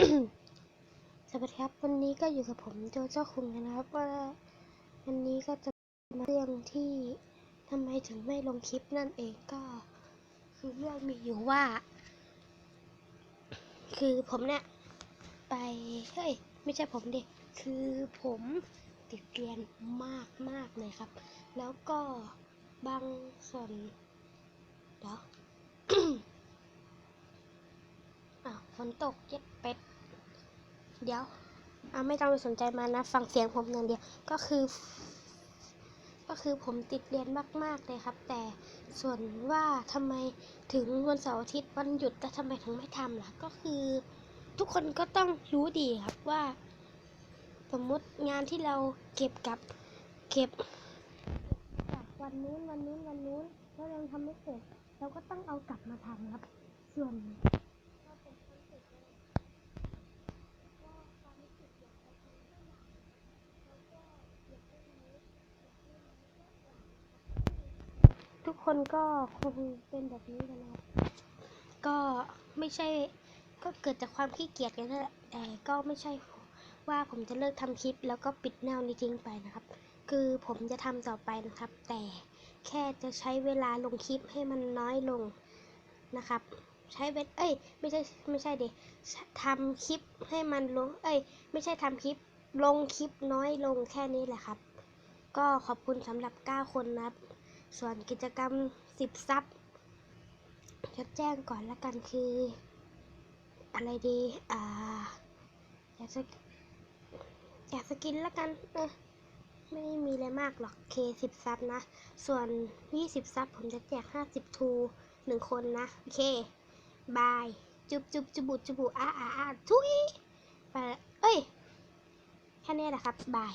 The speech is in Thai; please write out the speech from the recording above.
สวัสดีครับ วันนี้ก็อยู่กับผมโจโจ้าคุงนะครับว่าวันนี้ก็จะมาเรื่องที่ทำไมถึงไม่ลงคลิปนั่นเองก็คือเรื่องมีอยู่ว่า คือผมเนี่ย ไปเฮ้ยไม่ใช่ผมดิคือผมติดเรียนมากมากเลยครับ แล้วก็บางส่วนเดี๋ยวอะฝนตกเย็ดเป็ด เดี๋ยวเอาไม่ต้องไปสนใจมันะ ฟังเสียงผมอย่างเดียว ก็คือ ก็คือผมติดเรียนมาก ๆ เลยครับ แต่ส่วนว่าทำไมถึงวันเสาร์อาทิตย์วันหยุดแต่ทำไมถึงไม่ทำล่ะ ก็คือ ทุกคนก็ต้องรู้ดีครับว่า สมมติงานที่เราเก็บกับเก็บจากวันนู้นวันนู้นวันนู้นแล้วเราทำไม่เสร็จเราก็ต้องเอากลับมาทำครับ ส่วน คนก็คงเป็นแบบนี้กันนะครับก็ไม่ใช่ก็เกิดจากความขี้เกียจกันนั่นแหละแต่ก็ไม่ใช่ว่าผมจะเลิกทำคลิป แล้วก็ปิดแนวนี้ทิ้งไปนะครับ คือผมจะทำต่อไปนะครับ แต่แค่จะใช้เวลาลงคลิปให้มันน้อยลงนะครับ ใช้เวลเอ้ย ไม่ใช่ไม่ใช่เดทำคลิปให้มันลง เอ้ย ไม่ใช่ทำคลิปลงคลิปน้อยลงแค่นี้แหละครับ ก็ขอบคุณสำหรับ 9 คนนะครับ ส่วนกิจกรรม10ซับจะแจ้งก่อนละกันคือ อะไรดี อ่า อยากจะอยากสกินละกัน เออไม่มีอะไรมากหรอกเค10ซับนะ ส่วน20ซับผมจะแจก50ทูหนึ่งคนนะ โอเค บาย จุบจุบจุบุจุบุอ้าอ้าอ้าทุยไป เอ้ย แค่นี้แหละครับ บาย